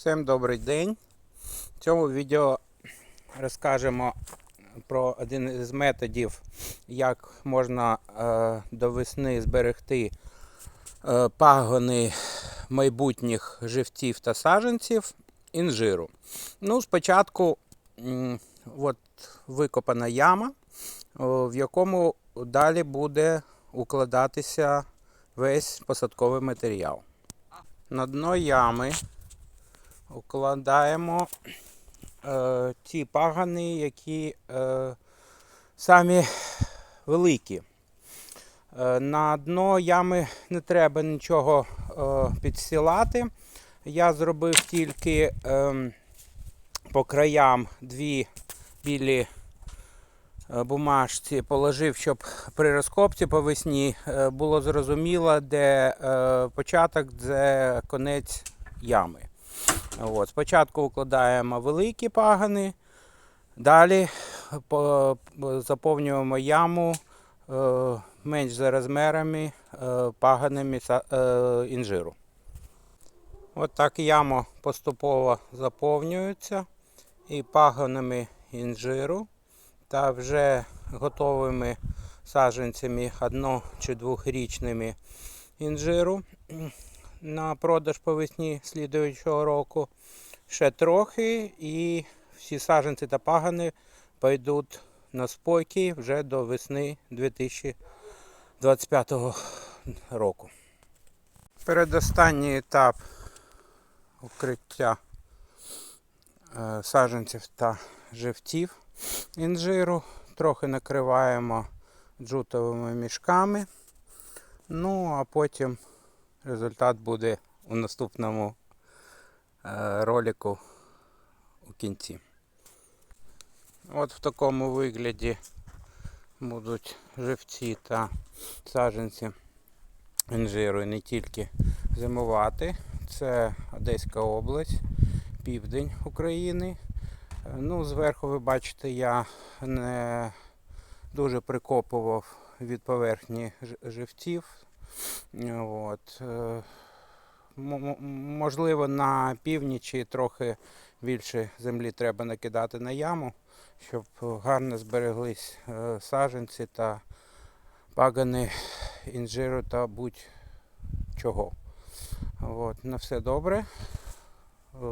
Всім добрий день. В цьому відео розкажемо про один із методів, як можна е, до весни зберегти е, пагони майбутніх живців та саджанців інжиру. Ну, спочатку м, от, викопана яма, в якому далі буде укладатися весь посадковий матеріал. На дно ями укладаємо е, ті пагани, які е, самі великі. Е, на дно ями не треба нічого е, підсилати. Я зробив тільки е, по краям дві білі е, бумажці, положив, щоб при розкопці по весні е, було зрозуміло, де е, початок, де конець ями. От, спочатку укладаємо великі пагани, далі по- по- заповнюємо яму е, менш за розмірами е, паганами е, інжиру. От так яма поступово заповнюється і паганами інжиру та вже готовими саджанцями одно- чи двохрічними інжиру на продаж по весні слідуючого року. Ще трохи, і всі саджанці та пагани пойдуть на спокій вже до весни 2025 року. Передостанній етап укриття е, саджанців та живців інжиру. Трохи накриваємо джутовими мішками. Ну, а потім Результат буде у наступному е, ролику у кінці. От в такому вигляді будуть живці та саджанці інжиру і не тільки зимувати. Це Одеська область, південь України. Ну, зверху ви бачите, я не дуже прикопував від поверхні живців. От. е, Можливо, на північі трохи більше землі треба накидати на яму, щоб гарно збереглись е, саджанці та пагани інжиру та будь-чого. На все добре. Е,